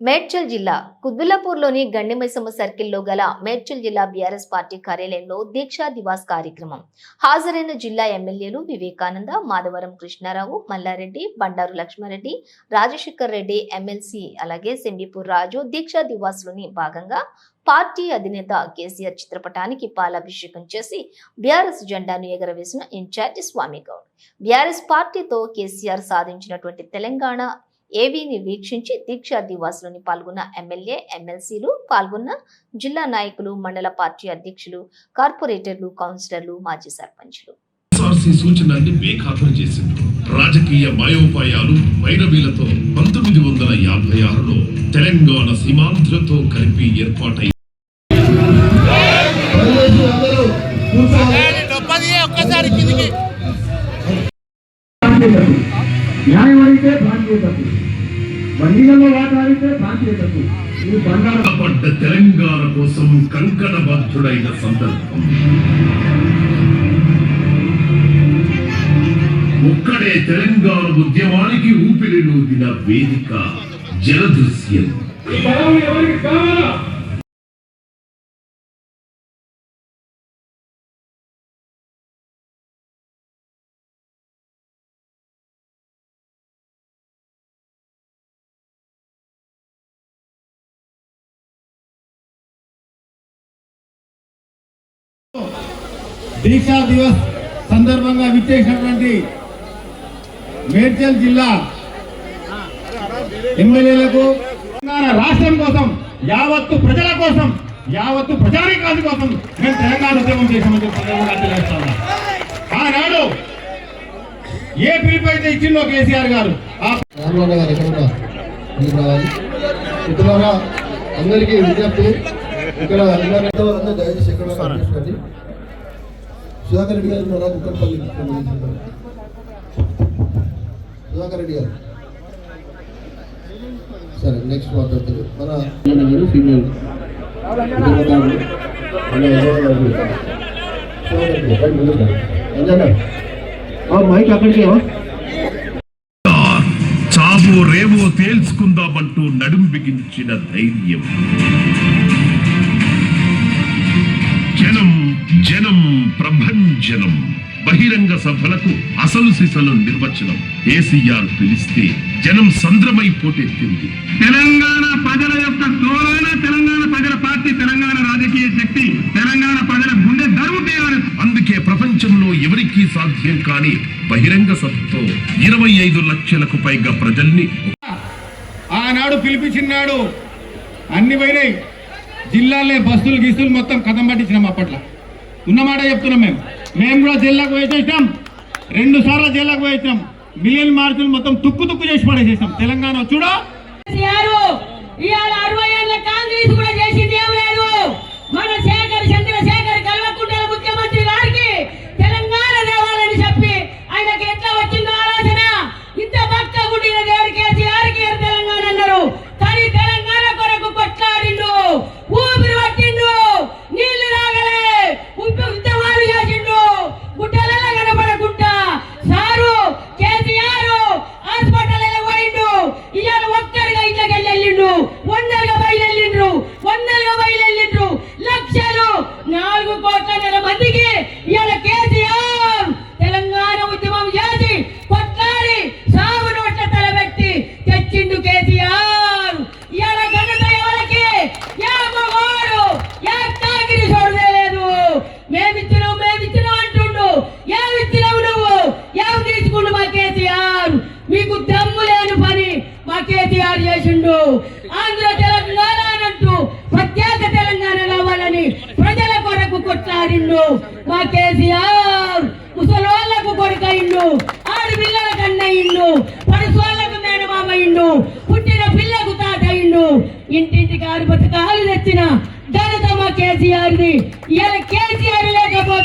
మేడ్చల్ జిల్లా కుద్బుల్లాపూర్లోని గండిమైసమ్మ సర్కిల్లో గల మేడ్చల్ జిల్లా బీఆర్ఎస్ పార్టీ కార్యాలయంలో దీక్షా దివాస్ కార్యక్రమం. హాజరైన జిల్లా ఎమ్మెల్యేలు వివేకానంద మాధవరం కృష్ణారావు మల్లారెడ్డి బండారు లక్ష్మారెడ్డి రాజశేఖర్ రెడ్డి ఎమ్మెల్సీ అలాగే సెండిపూర్ రాజు దీక్షా దివాస్లోని భాగంగా పార్టీ అధినేత కేసీఆర్ చిత్రపటానికి పాలాభిషేకం చేసి బీఆర్ఎస్ జెండాను ఎగరవేసిన ఇన్ఛార్జి స్వామి గౌడ్. బీఆర్ఎస్ పార్టీతో కేసీఆర్ సాధించినటువంటి తెలంగాణ ఏవీని వీక్షించి దీక్షా దివాస్లోని పాల్గొన్న ఎమ్మెల్యే ఎమ్మెల్సీలు పాల్గొన్న జిల్లా నాయకులు మండల పార్టీ అధ్యక్షులు కార్పొరేటర్లు కౌన్సిలర్లు మాజీ సర్పంచ్లు సూచనల్ని బేఖాతరు చేసింది రాజకీయ మాయోపాయాలు వైరవీలతో పంతొమ్మిది వందల యాభై ఆరులో తెలంగాణ సీమాంధ్రతో కలిపి ఏర్పాటై. న్యాయం అడిగితే ప్రాంతీయతకు బండిలలో వాట అడిగితే ప్రాంతీయతకు. ఈ బంగారం. పడ్డ తెలంగాణ కోసం కంకణబద్ధుడైన సందర్భం. ఒక్కడే తెలంగాణ ఉద్యమానికి ఊపిరిలూదిన వేదిక జలదృశ్యం. ఎవరికి కావాలా? దీక్షా దివస్ సందర్భంగా విచ్చేసినటువంటి మేడ్చల్ జిల్లా ఎమ్మెల్యేలకు తెలంగాణ రాష్ట్రం కోసం యావత్తు ప్రజల కోసం యావత్తు ప్రజానికాది కోసం మేము తెలంగాణ ఉద్యమం చేసామని చెప్పి సందర్భంగా తెలియజేస్తా ఆనాడు ఏ పిలుపు అయితే ఇచ్చిందో కేసీఆర్ గారు అందరికీ విజ్ఞప్తి. ఇక్కడ ఉన్నారంటే అందరూ దయచేసి ఎక్కడ ఉన్నా కనిపించండి. సుధాకర్ రెడ్డి గారు ఉన్నారా కుక్కర్పల్లి సుధాకర్ రెడ్డి గారు. సరే నెక్స్ట్ మన ఫీమేల్ మైక్ అక్కడికి చావో రేవో తేల్చుకుందామంటూ నడుం బిగించిన ధైర్యం. జనం జనం ప్రభంజనం బహిరంగ సభలకు అసలు సిసలు నిర్వచనం. కేసీఆర్ పిలిస్తే జనం సంద్రమై పోటెత్తింది తెలంగాణ ప్రజల యొక్క తోలైన తెలంగాణ ప్రజల పార్టీ తెలంగాణ రాజకీయ శక్తి తెలంగాణ ప్రజల గుండె దరువు అందుకే ప్రపంచంలో ఎవరికీ సాధ్యం కాని బహిరంగ సభతో ఇరవై ఐదు లక్షలకు పైగా ప్రజల్ని ఆనాడు పిలిపించినాడు. అన్ని పోయినాయి. జిల్లాలే బస్సులు గిస్తులు మొత్తం కథం పట్టించినాం అప్పట్లో. ఉన్నమాట చెప్తున్నాం మేము. మేము కూడా జిల్లాకు వేసేసినాం రెండు సార్లు జిల్లాకు వేసినాం మిలియన్ మార్కులు మొత్తం తుక్కు తుక్కు చేసి పడేసేసినాం. తెలంగాణ చూడ. అరవై ఏళ్ళ కాంగ్రెస్ కేటీఆర్ చేసిండు. ఆంధ్ర తెలంగాణ అంటూ ప్రత్యేక తెలంగాణ కావాలని ప్రజల కొరకు కొట్లాడిండు. మా కేసీఆర్ ముసలోళ్ళకు కొడుకయిండు ఆడపిల్లల కన్నయ్యిండు పడుసోళ్ళకు మేనమామయ్యిండు పుట్టిన పిల్లకు తాతయ్యిండు ఇంటింటికి ఆరు బతకాలు తెచ్చిన ఘనత మా కేసీఆర్ది. ఇలా కేసీఆర్ లేకపోతే